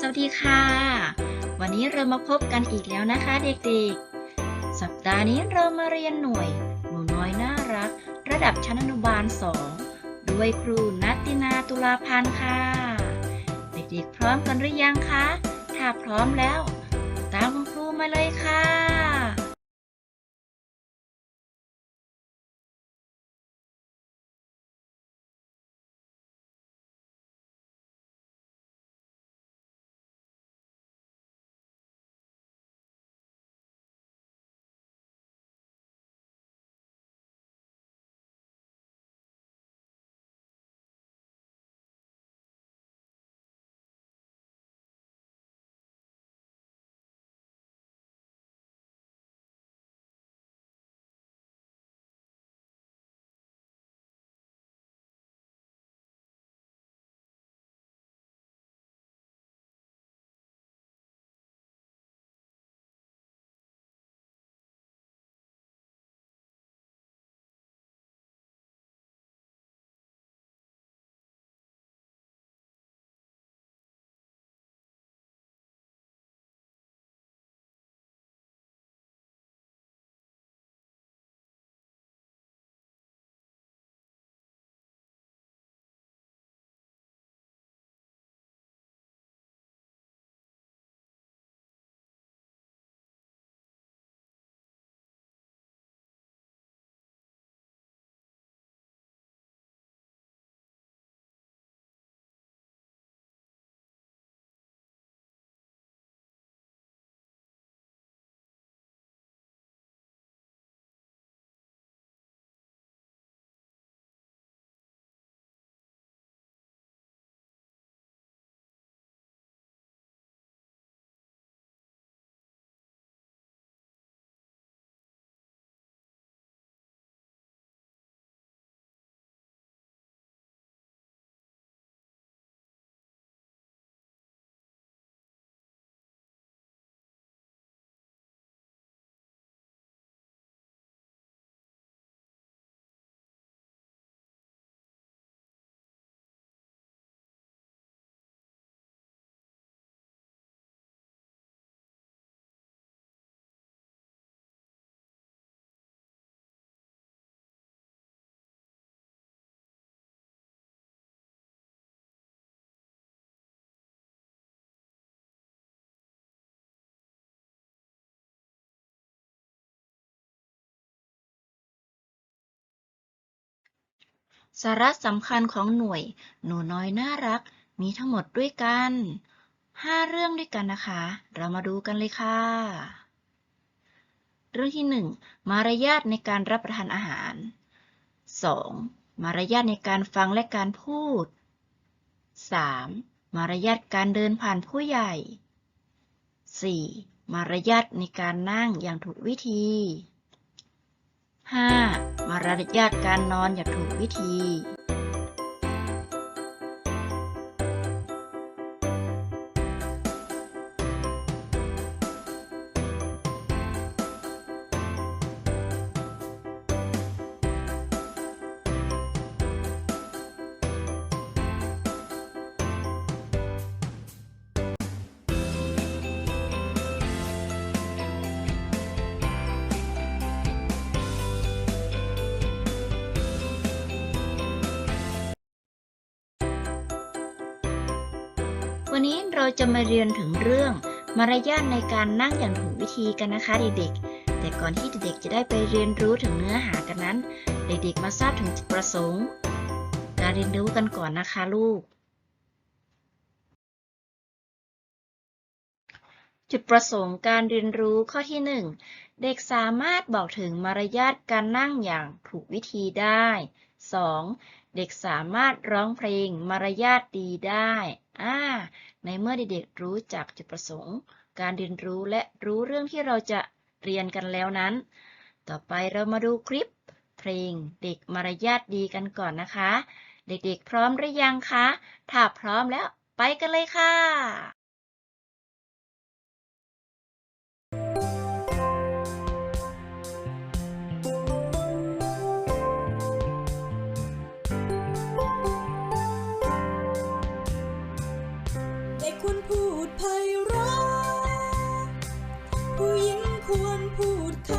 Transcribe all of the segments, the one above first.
สวัสดีค่ะ วันนี้เรามาพบกันอีกแล้วนะคะเด็กๆ สัปดาห์นี้เรามาเรียนหน่วย หนูน้อยน่ารัก ระดับชั้นอนุบาล 2 ด้วยครูนัตตินาตุลาพันธ์ค่ะ เด็กๆ พร้อมกันหรือยังคะ ถ้าพร้อมแล้ว สาระสำคัญของหน่วย หนูน้อยน่ารัก มีทั้งหมดด้วยกัน 5 เรื่องด้วยกันนะคะ เรามาดูกันเลยค่ะ เรื่องที่ 1 มารยาทในการรับประทานอาหาร 2. มารยาทในการฟังและการพูด 3. มารยาทการเดินผ่านผู้ใหญ่ 4. มารยาทในการนั่งอย่างถูกวิธี 5. มารยาทการนอนอย่างถูกวิธี วันนี้เราจะมาเรียนถึงเรื่องมารยาทในการนั่งอย่างถูกวิธีกันนะคะเด็กๆ แต่ก่อนที่เด็กๆจะได้ไปเรียนรู้ถึงเนื้อหากันนั้น เด็กๆมาทราบถึงจุดประสงค์ การเรียนรู้กันก่อนนะคะลูก จุดประสงค์การเรียนรู้ข้อที่ 1 เด็กสามารถบอกถึงมารยาทการนั่งอย่างถูกวิธีได้ 2. เด็กสามารถร้องเพลงมารยาทดีได้ อ่า ในเมื่อเด็กๆรู้จักจุดประสงค์ การเรียนรู้และรู้เรื่องที่เราจะเรียนกันแล้วนั้น ต่อไปเรามาดูคลิป เพลงเด็กมารยาทดีกันก่อนนะคะ เด็กๆพร้อมหรือยังคะ ถ้าพร้อมแล้วไปกันเลยค่ะ ควรพูดค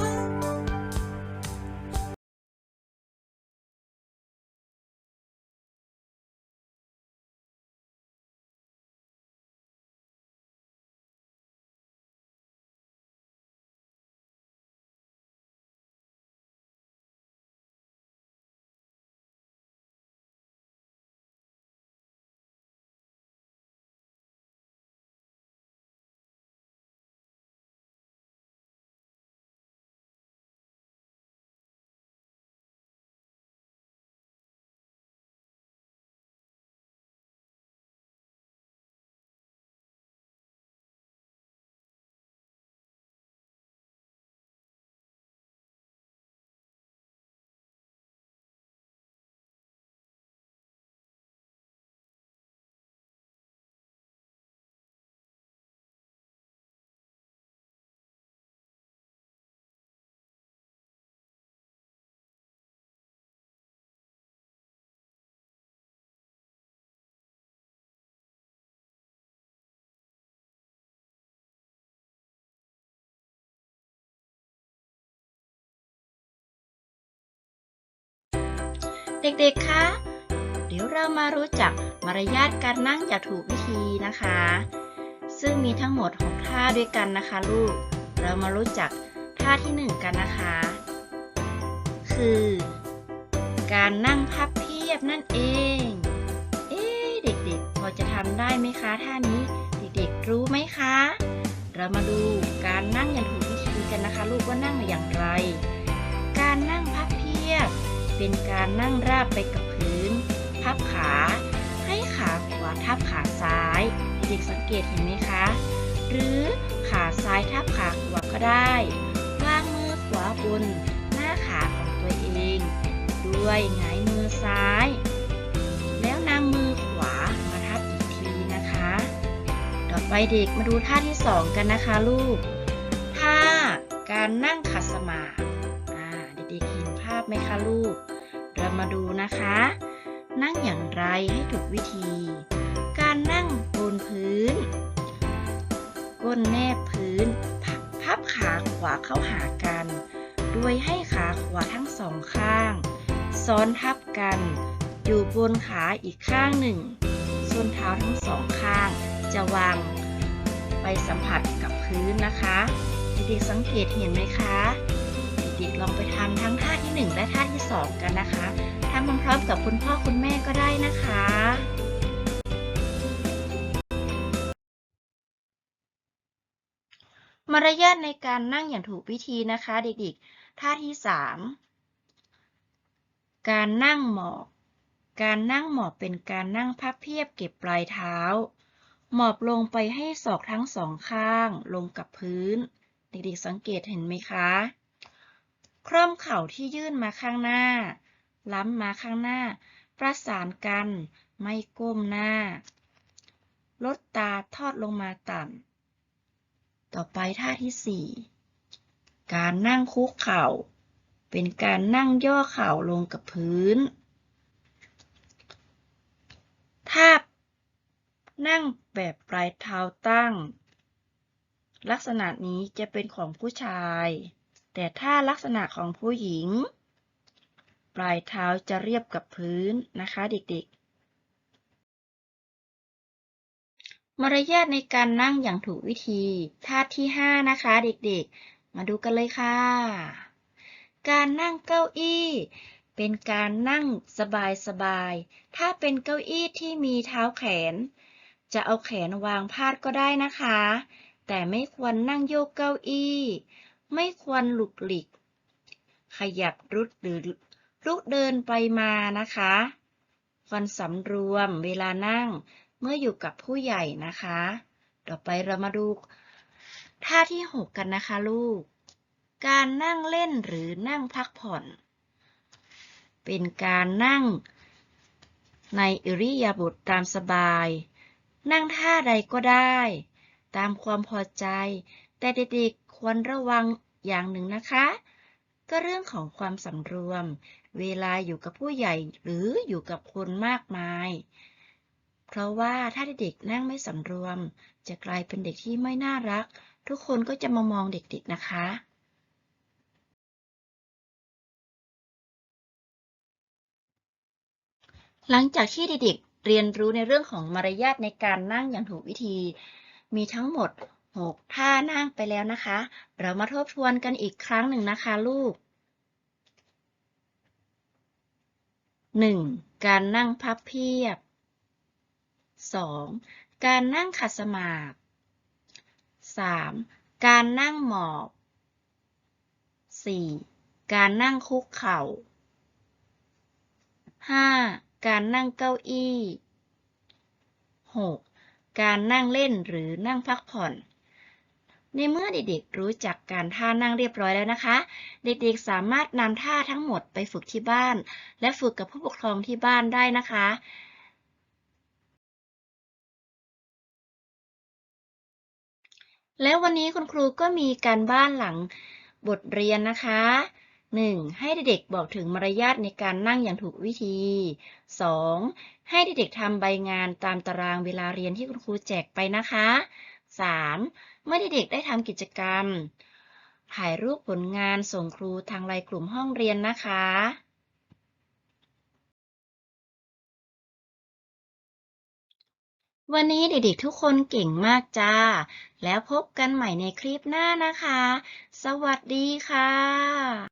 เด็กๆ คะ เดี๋ยวเรามารู้จักมารยาทการนั่งอย่างถูกวิธีนะคะ ซึ่งมีทั้งหมด 6 ท่าด้วยกันนะคะลูก เรามารู้จักท่าที่ 1 กันนะคะ คือ การนั่งพับเพียบนั่นเอง เอ๊เด็กๆ พอจะทำได้ไหมคะท่านี้เด็กๆ รู้ไหมคะ เรามาดูการนั่งอย่างถูกวิธีกันนะคะ ลูกว่านั่งอย่างไร เป็นการนั่งราบไปกับพื้น พับขา ให้ขาขวาทับขาซ้าย เด็กสังเกตเห็นไหมคะ หรือขาซ้ายทับขาขวาก็ได้วางมือขวาบนหน้าขาของตัวเอง ด้วยหงายมือซ้าย แล้วนำมือขวามาทับอีกทีนะคะ ต่อไปเด็กมาดูท่าที่สองกันนะคะลูกท่าการนั่งขัดสมาธิ ไหมคะลูก เรามาดูนะคะ นั่งอย่างไรให้ถูกวิธี การนั่งบนพื้น ก้นแนบพื้น พับขาขวาเข้าหากัน โดยให้ขาขวาทั้งสองข้าง ซ้อนทับกัน อยู่บนขาอีกข้างหนึ่ง ส้นเท้าทั้งสองข้าง จะวางไปสัมผัสกับพื้นนะคะ เด็กๆสังเกตเห็นไหมคะ เด็กๆลองไปทำทั้ง ที่ 1 และท่าที่ 2 กันนะคะทำพร้อมกับคุณพ่อคุณแม่ก็ได้นะคะมารยาทในการนั่งอย่างถูกวิธีนะคะเด็กๆ ท่าที่ 3 การนั่งหมอบ การนั่งหมอบเป็นการนั่งพับเพียบเก็บปลายเท้า หมอบลงไปให้ศอกทั้งสองข้างลงกับพื้น เด็กๆสังเกตเห็นไหมคะ คร่อมเข่าที่ยื่นมาข้างหน้า ล้ำมาข้างหน้า ประสานกัน ไม่ก้มหน้า ลดตาทอดลงมาต่ำ ต่อไปท่าที่ 4 การนั่งคุกเข่า เป็นการนั่งย่อเข่าลงกับพื้นถ้านั่งแบบปลายเท้าตั้ง ลักษณะนี้จะเป็นของผู้ชาย แต่ถ้าลักษณะของผู้หญิง ปลายเท้าจะเรียบกับพื้นนะคะเด็กๆ มารยาทในการนั่งอย่างถูกวิธีท่าที่ 5 นะคะเด็กๆ มาดูกันเลยค่ะ การนั่งเก้าอี้เป็นการนั่งสบายๆ ถ้าเป็นเก้าอี้ที่มีเท้าแขน จะเอาแขนวางพาดก็ได้นะคะ แต่ไม่ควรนั่งโยกเก้าอี้ ไม่ควรหลุกหลิกขยับรุดหรือลุกเดินไปมานะคะ ควรสำรวมเวลานั่งเมื่ออยู่กับผู้ใหญ่นะคะ ต่อไปเรามาดูท่าที่6กันนะคะลูก การนั่งเล่นหรือนั่งพักผ่อน เป็นการนั่งในอิริยาบถตามสบาย นั่งท่าใดก็ได้ ตามความพอใจ แต่เด็กๆควรระวังอย่างหนึ่งนะคะ ก็เรื่องของความสำรวม เวลาอยู่กับผู้ใหญ่หรืออยู่กับคนมากมาย เพราะว่าถ้าเด็กๆนั่งไม่สำรวม จะกลายเป็นเด็กที่ไม่น่ารัก ทุกคนก็จะมามองเด็กๆนะคะหลังจากที่เด็กๆเรียนรู้ในเรื่องของมารยาทในการนั่งอย่างถูกวิธี มีทั้งหมด 6ท่านั่งไปแล้วนะคะ เรามาทบทวนกันอีกครั้งหนึ่งนะคะลูก 1. การนั่งพับเพียบ 2. การนั่งขัดสมาธิ 3. การนั่งหมอบ 4. การนั่งคุกเข่า 5. การนั่งเก้าอี้ 6. การนั่งเล่นหรือนั่งพักผ่อน ในเมื่อเด็กๆรู้จักการท่านั่งเรียบร้อยแล้วนะคะ เด็กๆสามารถนำท่าทั้งหมดไปฝึกที่บ้าน และฝึกกับผู้ปกครองที่บ้านได้นะคะแล้ววันนี้คุณครูก็มีการบ้านหลังบทเรียนนะคะ 1. ให้เด็กๆบอกถึงมารยาทในการนั่งอย่างถูกวิธี 2. ให้เด็กๆทำใบงานตามตารางเวลาเรียนที่คุณครูแจกไปนะคะ 3. เมื่อเด็กได้ทำกิจกรรม ถ่ายรูปผลงานส่งครูทางไลน์กลุ่มห้องเรียนนะคะวันนี้เด็กๆทุกคนเก่งมากจ้า แล้วพบกันใหม่ในคลิปหน้านะคะ สวัสดีค่ะ